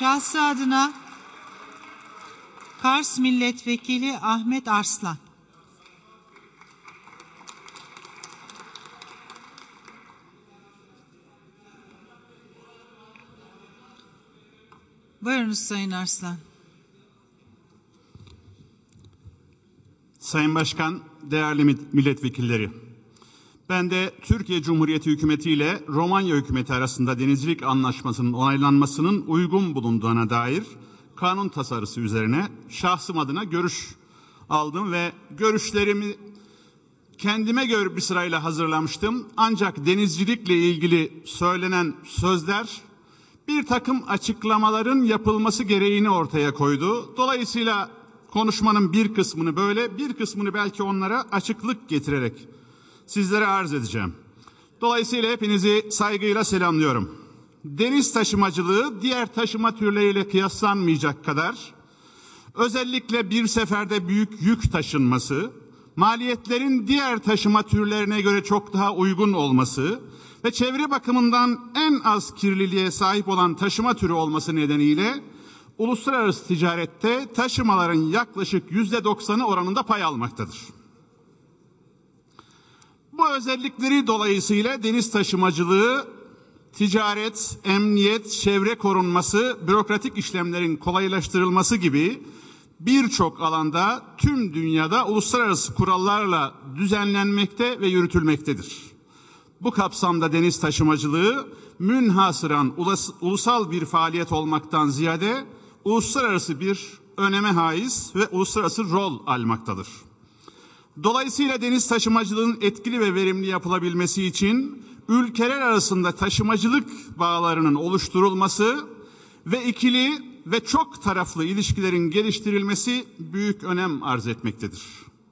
Şahsı adına Kars Milletvekili Ahmet Arslan. Buyurunuz Sayın Arslan. Sayın Başkan, değerli milletvekilleri. Ben de Türkiye Cumhuriyeti Hükümeti ile Romanya Hükümeti arasında denizcilik anlaşmasının onaylanmasının uygun bulunduğuna dair kanun tasarısı üzerine şahsım adına görüş aldım ve görüşlerimi kendime göre bir sırayla hazırlamıştım. Ancak denizcilikle ilgili söylenen sözler bir takım açıklamaların yapılması gereğini ortaya koydu. Dolayısıyla konuşmanın bir kısmını böyle, bir kısmını belki onlara açıklık getirerek sizlere arz edeceğim. Dolayısıyla hepinizi saygıyla selamlıyorum. Deniz taşımacılığı diğer taşıma türleriyle kıyaslanmayacak kadar özellikle bir seferde büyük yük taşınması, maliyetlerin diğer taşıma türlerine göre çok daha uygun olması ve çevre bakımından en az kirliliğe sahip olan taşıma türü olması nedeniyle uluslararası ticarette taşımaların yaklaşık yüzde doksanı oranında pay almaktadır. Bu özellikleri dolayısıyla deniz taşımacılığı ticaret, emniyet, çevre korunması, bürokratik işlemlerin kolaylaştırılması gibi birçok alanda tüm dünyada uluslararası kurallarla düzenlenmekte ve yürütülmektedir. Bu kapsamda deniz taşımacılığı münhasıran ulusal bir faaliyet olmaktan ziyade uluslararası bir öneme haiz ve uluslararası rol almaktadır. Dolayısıyla deniz taşımacılığının etkili ve verimli yapılabilmesi için ülkeler arasında taşımacılık bağlarının oluşturulması ve ikili ve çok taraflı ilişkilerin geliştirilmesi büyük önem arz etmektedir.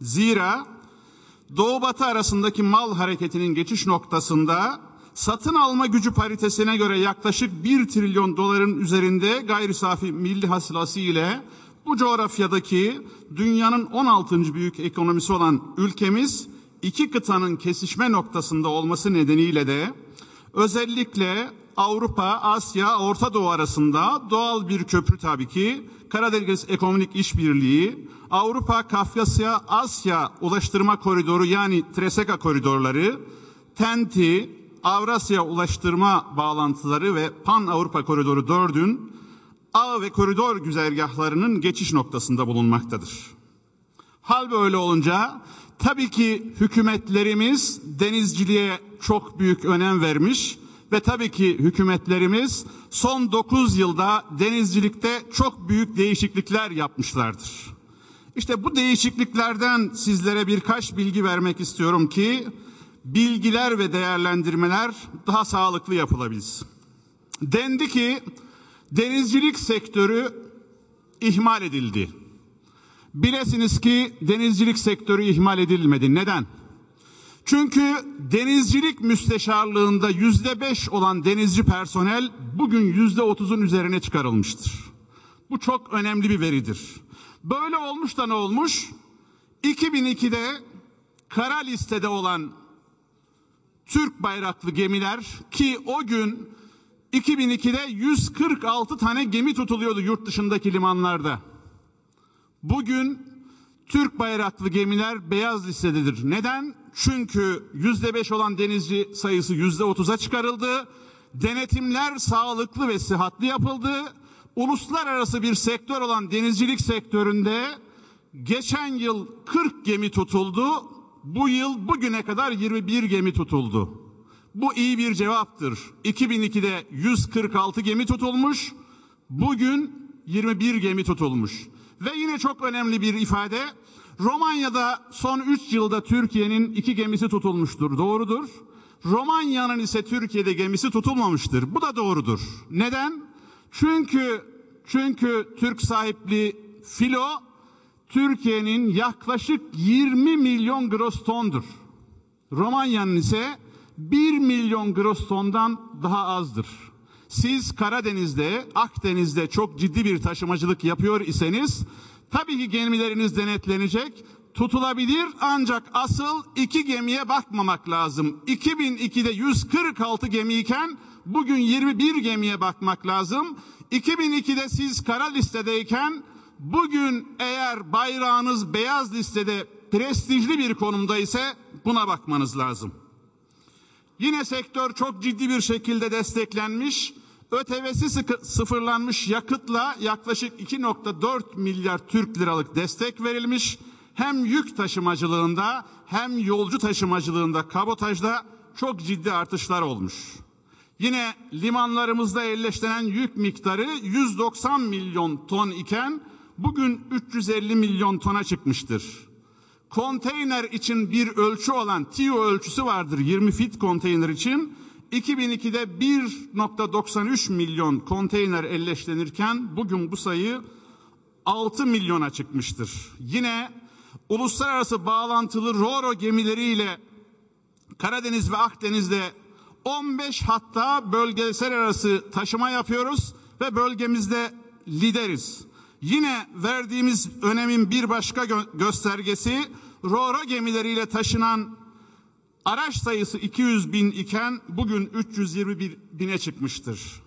Zira Doğu Batı arasındaki mal hareketinin geçiş noktasında satın alma gücü paritesine göre yaklaşık 1 trilyon doların üzerinde gayri safi milli hasılası ile bu coğrafyadaki dünyanın 16. büyük ekonomisi olan ülkemiz iki kıtanın kesişme noktasında olması nedeniyle de özellikle Avrupa, Asya, Orta Doğu arasında doğal bir köprü tabii ki Karadeniz Ekonomik İşbirliği, Avrupa, Kafkasya, Asya Ulaştırma Koridoru yani Treseka koridorları, TENTI, Avrasya Ulaştırma Bağlantıları ve Pan Avrupa Koridoru 4'ün ağ ve koridor güzergahlarının geçiş noktasında bulunmaktadır. Hal böyle olunca tabii ki hükümetlerimiz denizciliğe çok büyük önem vermiş ve tabii ki hükümetlerimiz son 9 yılda denizcilikte çok büyük değişiklikler yapmışlardır. İşte bu değişikliklerden sizlere birkaç bilgi vermek istiyorum ki bilgiler ve değerlendirmeler daha sağlıklı yapılabilsin. Dendi ki denizcilik sektörü ihmal edildi. Bilesiniz ki denizcilik sektörü ihmal edilmedi. Neden? Çünkü denizcilik müsteşarlığında yüzde beş olan denizci personel bugün yüzde otuzun üzerine çıkarılmıştır. Bu çok önemli bir veridir. Böyle olmuş da ne olmuş? 2002'de kara listede olan Türk bayraklı gemiler ki o gün 2002'de 146 tane gemi tutuluyordu yurt dışındaki limanlarda. Bugün Türk bayraklı gemiler beyaz listededir. Neden? Çünkü yüzde beş olan denizci sayısı yüzde otuza çıkarıldı. Denetimler sağlıklı ve sıhhatli yapıldı. Uluslararası bir sektör olan denizcilik sektöründe geçen yıl 40 gemi tutuldu. Bu yıl bugüne kadar 21 gemi tutuldu. Bu iyi bir cevaptır. 2002'de 146 gemi tutulmuş. Bugün 21 gemi tutulmuş. Ve yine çok önemli bir ifade. Romanya'da son 3 yılda Türkiye'nin iki gemisi tutulmuştur. Doğrudur. Romanya'nın ise Türkiye'de gemisi tutulmamıştır. Bu da doğrudur. Neden? Çünkü çünkü Türk sahipli filo Türkiye'nin yaklaşık 20 milyon gross tondur. Romanya'nın ise 1 milyon gross tondan daha azdır. Siz Karadeniz'de, Akdeniz'de çok ciddi bir taşımacılık yapıyor iseniz tabii ki gemileriniz denetlenecek, tutulabilir ancak asıl iki gemiye bakmamak lazım. 2002'de 146 gemiyken bugün 21 gemiye bakmak lazım. 2002'de siz kara listedeyken bugün eğer bayrağınız beyaz listede prestijli bir konumda ise buna bakmanız lazım. Yine sektör çok ciddi bir şekilde desteklenmiş. ÖTV'si sıfırlanmış yakıtla yaklaşık 2.4 milyar Türk liralık destek verilmiş. Hem yük taşımacılığında hem yolcu taşımacılığında kabotajda çok ciddi artışlar olmuş. Yine limanlarımızda elleştirilen yük miktarı 190 milyon ton iken bugün 350 milyon tona çıkmıştır. Konteyner için bir ölçü olan TIO ölçüsü vardır 20 fit konteyner için. 2002'de 1.93 milyon konteyner elleştirilirken bugün bu sayı 6 milyona çıkmıştır. Yine uluslararası bağlantılı RoRo gemileriyle Karadeniz ve Akdeniz'de 15 hatta bölgesel arası taşıma yapıyoruz ve bölgemizde lideriz. Yine verdiğimiz önemin bir başka gö- göstergesi RoRo gemileriyle taşınan araç sayısı 200 bin iken bugün 321 bine çıkmıştır.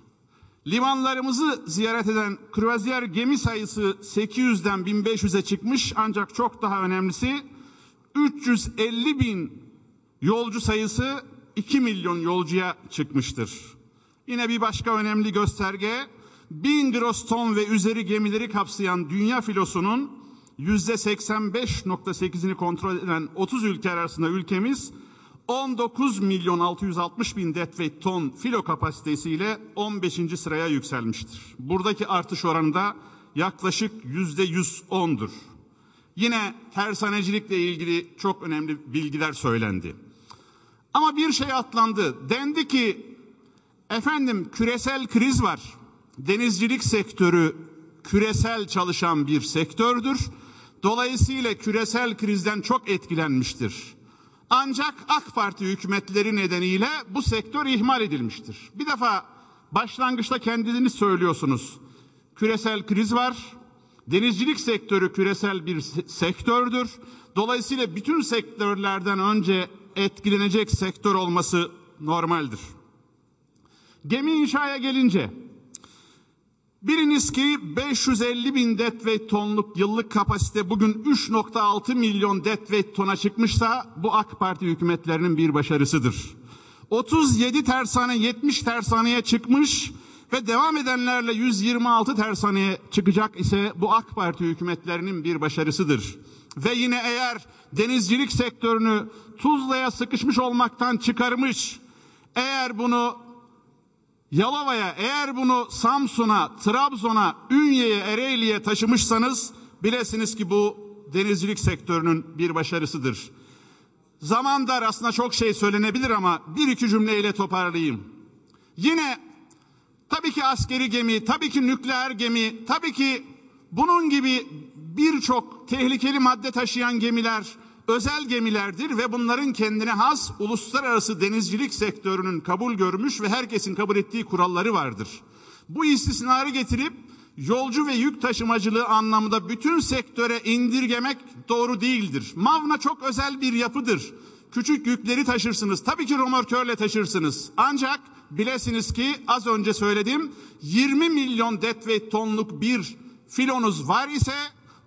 Limanlarımızı ziyaret eden kruvazyer gemi sayısı 800'den 1500'e çıkmış ancak çok daha önemlisi 350 bin yolcu sayısı 2 milyon yolcuya çıkmıştır. Yine bir başka önemli gösterge 1000 gross ton ve üzeri gemileri kapsayan dünya filosunun %85.8'ini kontrol eden 30 ülke arasında ülkemiz 19 milyon 660 bin deadweight ton filo kapasitesiyle 15. sıraya yükselmiştir. Buradaki artış oranı da yaklaşık %110'dur. Yine tersanecilikle ilgili çok önemli bilgiler söylendi. Ama bir şey atlandı. Dendi ki efendim küresel kriz var. Denizcilik sektörü küresel çalışan bir sektördür. Dolayısıyla küresel krizden çok etkilenmiştir. Ancak AK Parti hükümetleri nedeniyle bu sektör ihmal edilmiştir. Bir defa başlangıçta kendiniz söylüyorsunuz. Küresel kriz var. Denizcilik sektörü küresel bir se- sektördür. Dolayısıyla bütün sektörlerden önce etkilenecek sektör olması normaldir. Gemi inşaya gelince Biliniz ki 550 bin deadweight tonluk yıllık kapasite bugün 3.6 milyon deadweight tona çıkmışsa bu AK Parti hükümetlerinin bir başarısıdır. 37 tersane 70 tersaneye çıkmış ve devam edenlerle 126 tersaneye çıkacak ise bu AK Parti hükümetlerinin bir başarısıdır. Ve yine eğer denizcilik sektörünü Tuzla'ya sıkışmış olmaktan çıkarmış, eğer bunu Yalova'ya eğer bunu Samsun'a, Trabzon'a, Ünye'ye, Ereğli'ye taşımışsanız bilesiniz ki bu denizcilik sektörünün bir başarısıdır. Zaman dar aslında çok şey söylenebilir ama bir iki cümleyle toparlayayım. Yine tabii ki askeri gemi, tabii ki nükleer gemi, tabii ki bunun gibi birçok tehlikeli madde taşıyan gemiler özel gemilerdir ve bunların kendine has uluslararası denizcilik sektörünün kabul görmüş ve herkesin kabul ettiği kuralları vardır. Bu istisnarı getirip yolcu ve yük taşımacılığı anlamında bütün sektöre indirgemek doğru değildir. Mavna çok özel bir yapıdır. Küçük yükleri taşırsınız. Tabii ki romorkörle taşırsınız. Ancak bilesiniz ki az önce söyledim 20 milyon deadweight tonluk bir filonuz var ise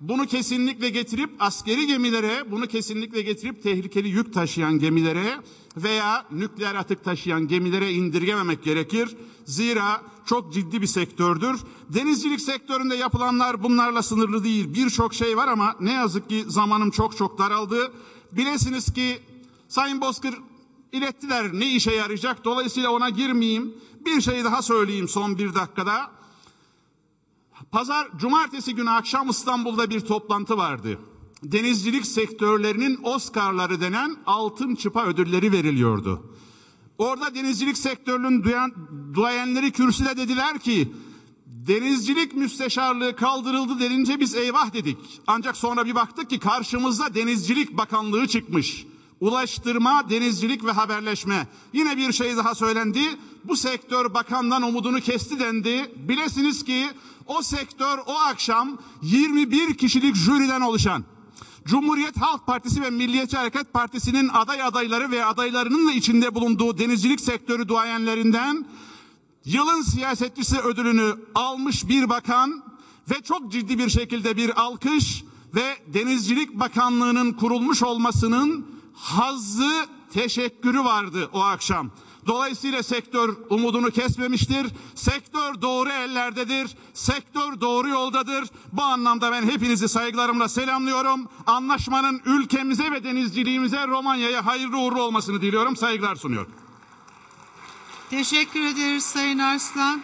bunu kesinlikle getirip askeri gemilere, bunu kesinlikle getirip tehlikeli yük taşıyan gemilere veya nükleer atık taşıyan gemilere indirgememek gerekir. Zira çok ciddi bir sektördür. Denizcilik sektöründe yapılanlar bunlarla sınırlı değil. Birçok şey var ama ne yazık ki zamanım çok çok daraldı. Bilesiniz ki Sayın Bozkır ilettiler ne işe yarayacak. Dolayısıyla ona girmeyeyim. Bir şey daha söyleyeyim son bir dakikada. Pazar, cumartesi günü akşam İstanbul'da bir toplantı vardı. Denizcilik sektörlerinin Oscar'ları denen altın çıpa ödülleri veriliyordu. Orada denizcilik sektörünün duyan, duayenleri kürsüde dediler ki denizcilik müsteşarlığı kaldırıldı denince biz eyvah dedik. Ancak sonra bir baktık ki karşımızda denizcilik bakanlığı çıkmış. Ulaştırma, denizcilik ve haberleşme. Yine bir şey daha söylendi. Bu sektör bakandan umudunu kesti dendi. Bilesiniz ki o sektör o akşam 21 kişilik jüriden oluşan Cumhuriyet Halk Partisi ve Milliyetçi Hareket Partisi'nin aday adayları ve adaylarının da içinde bulunduğu denizcilik sektörü duayenlerinden yılın siyasetçisi ödülünü almış bir bakan ve çok ciddi bir şekilde bir alkış ve Denizcilik Bakanlığı'nın kurulmuş olmasının hazzı teşekkürü vardı o akşam. Dolayısıyla sektör umudunu kesmemiştir. Sektör doğru ellerdedir. Sektör doğru yoldadır. Bu anlamda ben hepinizi saygılarımla selamlıyorum. Anlaşmanın ülkemize ve denizciliğimize Romanya'ya hayırlı uğurlu olmasını diliyorum. Saygılar sunuyorum. Teşekkür ederiz Sayın Arslan.